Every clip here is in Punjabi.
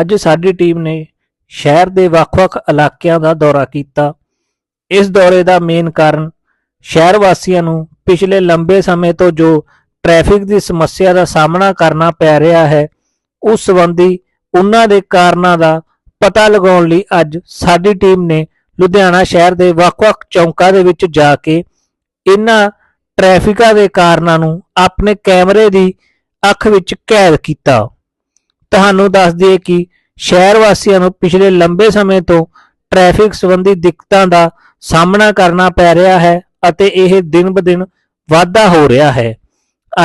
ਅੱਜ ਸਾਡੀ ਟੀਮ ਨੇ ਸ਼ਹਿਰ ਦੇ ਵੱਖ-ਵੱਖ ਇਲਾਕਿਆਂ ਦਾ ਦੌਰਾ ਕੀਤਾ। ਇਸ ਦੌਰੇ ਦਾ ਮੇਨ ਕਾਰਨ ਸ਼ਹਿਰ ਵਾਸੀਆਂ ਨੂੰ ਪਿਛਲੇ ਲੰਬੇ ਸਮੇਂ ਤੋਂ ਜੋ ਟ੍ਰੈਫਿਕ ਦੀ ਸਮੱਸਿਆ ਦਾ ਸਾਹਮਣਾ ਕਰਨਾ ਪੈ ਰਿਹਾ ਹੈ, ਉਸ ਸੰਬੰਧੀ ਉਹਨਾਂ ਦੇ ਕਾਰਨਾਂ ਦਾ ਪਤਾ ਲਗਾਉਣ ਲਈ ਅੱਜ ਸਾਡੀ ਟੀਮ ਨੇ ਲੁਧਿਆਣਾ ਸ਼ਹਿਰ ਦੇ ਵੱਖ-ਵੱਖ ਚੌਂਕਾਂ ਦੇ ਵਿੱਚ ਜਾ ਕੇ ਇਹਨਾਂ ਟ੍ਰੈਫਿਕਾਂ ਦੇ ਕਾਰਨਾਂ ਨੂੰ ਆਪਣੇ ਕੈਮਰੇ ਦੀ ਅੱਖ ਵਿੱਚ ਕੈਦ ਕੀਤਾ। ਤੁਹਾਨੂੰ ਦੱਸ ਦਈਏ ਕਿ ਸ਼ਹਿਰ ਵਾਸੀਆਂ ਨੂੰ ਪਿਛਲੇ ਲੰਬੇ ਸਮੇਂ ਤੋਂ ਟ੍ਰੈਫਿਕ ਸੰਬੰਧੀ ਦਿੱਕਤਾਂ ਦਾ ਸਾਹਮਣਾ ਕਰਨਾ ਪੈ ਰਿਹਾ ਹੈ ਅਤੇ ਇਹ ਦਿਨ-ਬਦਿਨ ਵਾਧਾ ਹੋ ਰਿਹਾ ਹੈ।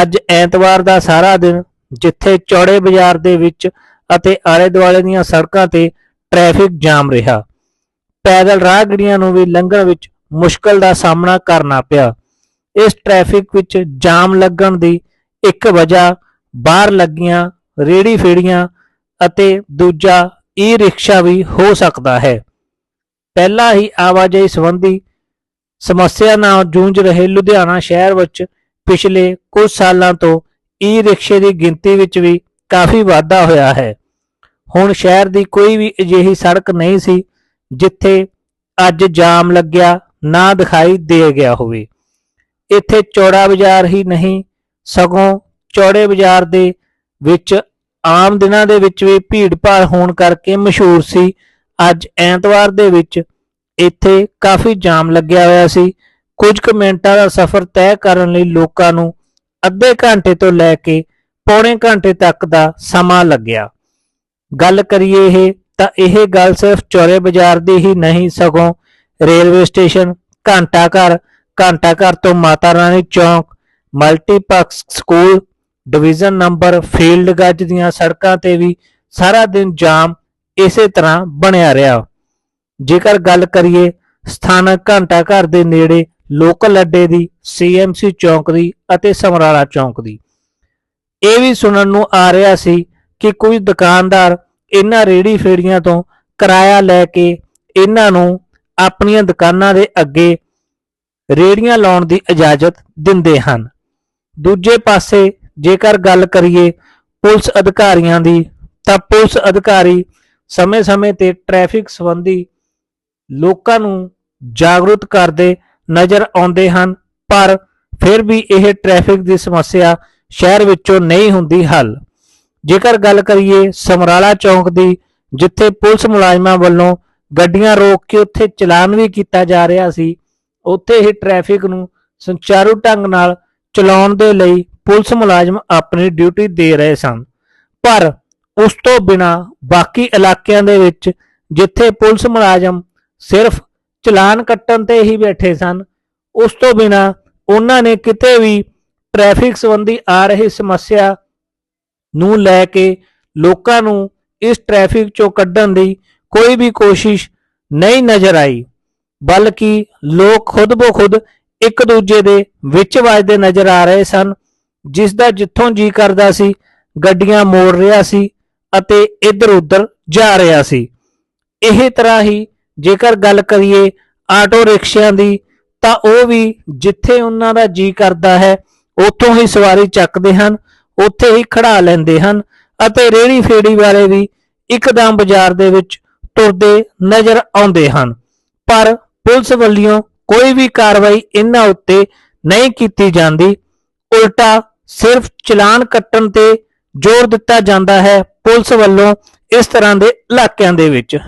ਅੱਜ ਐਤਵਾਰ ਦਾ ਸਾਰਾ ਦਿਨ ਜਿੱਥੇ ਚੌੜੇ ਬਾਜ਼ਾਰ ਦੇ ਵਿੱਚ ਅਤੇ ਆਲੇ-ਦੁਆਲੇ ਦੀਆਂ ਸੜਕਾਂ ਤੇ ਟ੍ਰੈਫਿਕ ਜਾਮ ਰਿਹਾ, ਪੈਦਲ ਰਾਹਗੀਰਾਂ ਨੂੰ ਵੀ ਲੰਘਣ ਵਿੱਚ ਮੁਸ਼ਕਲ ਦਾ ਸਾਹਮਣਾ ਕਰਨਾ ਪਿਆ। ਇਸ ਟ੍ਰੈਫਿਕ ਵਿੱਚ ਜਾਮ ਲੱਗਣ ਦੀ ਇੱਕ ਵਜ੍ਹਾ ਬਾਹਰ ਲੱਗੀਆਂ ਰੇੜੀ ਫੇੜੀਆਂ ਅਤੇ ਦੂਜਾ ਈ ਰਿਕਸ਼ਾ ਵੀ ਹੋ ਸਕਦਾ ਹੈ। ਪਹਿਲਾਂ ਹੀ ਆਵਾਜਾਈ ਸੰਬੰਧੀ ਸਮੱਸਿਆ ਨਾਲ ਜੂਝ ਰਹੇ ਲੁਧਿਆਣਾ ਸ਼ਹਿਰ ਵਿੱਚ ਪਿਛਲੇ ਕੁਝ ਸਾਲਾਂ ਤੋਂ ਈ ਰਿਕਸ਼ੇ ਦੀ ਗਿਣਤੀ ਵਿੱਚ ਵੀ ਕਾਫੀ ਵਾਧਾ ਹੋਇਆ ਹੈ। ਹੁਣ ਸ਼ਹਿਰ ਦੀ ਕੋਈ ਵੀ ਅਜਿਹੀ ਸੜਕ ਨਹੀਂ ਸੀ ਜਿੱਥੇ ਅੱਜ ਜਾਮ ਲੱਗਿਆ ਨਾ ਦਿਖਾਈ ਦੇ ਗਿਆ ਹੋਵੇ। ਇੱਥੇ ਚੌੜਾ ਬਾਜ਼ਾਰ ਹੀ ਨਹੀਂ, ਸਗੋਂ ਚੌੜੇ ਬਾਜ਼ਾਰ ਦੇ ਵਿੱਚ ਆਮ ਦਿਨਾਂ ਦੇ ਵਿੱਚ ਵੀ ਭੀੜ ਭਾੜ ਹੋਣ ਕਰਕੇ ਮਸ਼ਹੂਰ ਸੀ। ਅੱਜ ਐਤਵਾਰ ਦੇ ਵਿੱਚ ਇੱਥੇ ਕਾਫੀ ਜਾਮ ਲੱਗਿਆ ਹੋਇਆ ਸੀ। ਕੁਝ ਕੁ ਮਿੰਟਾਂ ਦਾ ਸਫ਼ਰ ਤੈਅ ਕਰਨ ਲਈ ਲੋਕਾਂ ਨੂੰ ਅੱਧੇ ਘੰਟੇ ਤੋਂ ਲੈ ਕੇ ਪੌਣੇ ਘੰਟੇ ਤੱਕ ਦਾ ਸਮਾਂ ਲੱਗਿਆ। ਗੱਲ ਕਰੀਏ ਇਹ, ਤਾਂ ਇਹ ਗੱਲ ਸਿਰਫ ਚੌਰੇ ਬਾਜ਼ਾਰ ਦੀ ਹੀ ਨਹੀਂ, ਸਗੋਂ ਰੇਲਵੇ ਸਟੇਸ਼ਨ, ਘੰਟਾ ਘਰ ਘੰਟਾ ਘਰ ਤੋਂ ਮਾਤਾ ਰਾਣੀ ਚੌਂਕ multiplex school division number field ਗੱਜ ਦੀਆਂ ਸੜਕਾਂ ਤੇ ਵੀ ਸਾਰਾ ਦਿਨ ਜਾਮ ਇਸੇ ਤਰ੍ਹਾਂ ਬਣਿਆ ਰਿਹਾ। ਜੇਕਰ ਗੱਲ ਕਰੀਏ ਸਥਾਨਕ ਘੰਟਾ ਘਰ ਦੇ ਨੇੜੇ ਲੋਕਲ ਅੱਡੇ ਦੀ ਸੀਐਮਸੀ ਚੌਂਕ ਦੀ ਅਤੇ ਸਮਰਾਲਾ ਚੌਂਕ ਦੀ। ਇਹ ਵੀ ਸੁਣਨ ਨੂੰ ਆ ਰਿਹਾ ਸੀ ਕਿ ਕੁਝ ਦੁਕਾਨਦਾਰ ਇਹਨਾਂ ਰੇੜੀ ਫੇੜੀਆਂ ਤੋਂ ਕਿਰਾਇਆ ਲੈ ਕੇ ਇਹਨਾਂ ਨੂੰ ਆਪਣੀਆਂ ਦੁਕਾਨਾਂ ਦੇ ਅੱਗੇ ਰੇੜੀਆਂ ਲਾਉਣ ਦੀ ਇਜਾਜ਼ਤ ਦਿੰਦੇ ਹਨ। ਦੂਜੇ ਪਾਸੇ ਜੇਕਰ ਗੱਲ ਕਰੀਏ ਪੁਲਿਸ ਅਧਿਕਾਰੀਆਂ ਦੀ, ਤਾਂ ਪੁਲਿਸ ਅਧਿਕਾਰੀ ਸਮੇਂ-ਸਮੇਂ ਤੇ ਟ੍ਰੈਫਿਕ ਸੰਬੰਧੀ ਲੋਕਾਂ ਨੂੰ ਜਾਗਰੂਕ ਕਰਦੇ ਨਜ਼ਰ ਆਉਂਦੇ ਹਨ, ਪਰ ਫਿਰ ਵੀ ਇਹ ਟ੍ਰੈਫਿਕ ਦੀ ਸਮੱਸਿਆ ਸ਼ਹਿਰ ਵਿੱਚੋਂ ਨਹੀਂ ਹੁੰਦੀ ਹੱਲ। ਜੇਕਰ ਗੱਲ ਕਰੀਏ ਸਮਰਾਲਾ ਚੌਂਕ ਦੀ, ਜਿੱਥੇ ਪੁਲਿਸ ਮੁਲਾਜ਼ਮਾਂ ਵੱਲੋਂ ਗੱਡੀਆਂ ਰੋਕ ਕੇ ਉੱਥੇ ਚਲਾਨ ਵੀ ਕੀਤਾ ਜਾ ਰਿਹਾ ਸੀ, ਉੱਥੇ ਹੀ ਟ੍ਰੈਫਿਕ ਨੂੰ ਸੰਚਾਰੂ ਢੰਗ ਨਾਲ ਚਲਾਉਣ ਦੇ ਲਈ ਪੁਲਿਸ ਮੁਲਾਜ਼ਮ ਆਪਣੀ ਡਿਊਟੀ ਦੇ ਰਹੇ ਸਨ। ਪਰ ਉਸ ਤੋਂ ਬਿਨਾ ਬਾਕੀ ਇਲਾਕਿਆਂ ਦੇ ਵਿੱਚ ਜਿੱਥੇ ਪੁਲਿਸ ਮੁਲਾਜ਼ਮ ਸਿਰਫ ਚਲਾਨ ਕੱਟਣ ਤੇ ਹੀ ਬੈਠੇ ਸਨ, ਉਸ ਤੋਂ ਬਿਨਾ ਉਹਨਾਂ ਨੇ ਕਿਤੇ ਵੀ ਟ੍ਰੈਫਿਕ ਸੰਬੰਧੀ ਆ ਰਹੀ ਸਮੱਸਿਆ ਨੂੰ ਲੈ ਕੇ ਲੋਕਾਂ ਨੂੰ ਇਸ ਟ੍ਰੈਫਿਕ ਚੋਂ ਕੱਢਣ ਦੀ ਕੋਈ ਵੀ ਕੋਸ਼ਿਸ਼ ਨਹੀਂ ਨਜ਼ਰ ਆਈ, ਬਲਕਿ ਲੋਕ ਖੁਦ ਬੋ ਖੁਦ ਇੱਕ ਦੂਜੇ ਦੇ ਵਿੱਚ ਵੱਜਦੇ ਨਜ਼ਰ ਆ ਰਹੇ ਸਨ। ਜਿਸ ਦਾ ਜਿੱਥੋਂ ਜੀ ਕਰਦਾ ਸੀ, ਗੱਡੀਆਂ ਮੋੜ ਰਿਹਾ ਸੀ ਅਤੇ ਇੱਧਰ ਉੱਧਰ ਜਾ ਰਿਹਾ ਸੀ। ਇਹ ਤਰ੍ਹਾਂ ਹੀ ਜੇਕਰ ਗੱਲ ਕਰੀਏ ਆਟੋ ਰਿਕਸ਼ਿਆਂ ਦੀ, ਤਾਂ ਉਹ ਵੀ ਜਿੱਥੇ ਉਹਨਾਂ ਦਾ ਜੀ ਕਰਦਾ ਹੈ, ਉੱਥੋਂ ਹੀ ਸਵਾਰੀ ਚੱਕਦੇ ਹਨ, ਉੱਥੇ ਹੀ ਖੜਾ ਲੈਂਦੇ ਹਨ ਅਤੇ ਰੇੜੀ ਫੇੜੀ ਵਾਲੇ ਵੀ ਇੱਕਦਮ ਬਾਜ਼ਾਰ ਦੇ ਵਿੱਚ ਤੁਰਦੇ ਨਜ਼ਰ ਆਉਂਦੇ ਹਨ। ਪਰ ਪੁਲਿਸ ਵੱਲੋਂ ਕੋਈ ਵੀ ਕਾਰਵਾਈ ਇਹਨਾਂ ਉੱਤੇ ਨਹੀਂ ਕੀਤੀ ਜਾਂਦੀ। ਉਲਟਾ ਸਿਰਫ ਚਲਾਨ ਕੱਟਣ ਤੇ ਜ਼ੋਰ ਦਿੱਤਾ ਜਾਂਦਾ ਹੈ ਪੁਲਿਸ ਵੱਲੋਂ ਇਸ ਤਰ੍ਹਾਂ ਦੇ ਇਲਾਕਿਆਂ ਦੇ ਵਿੱਚ।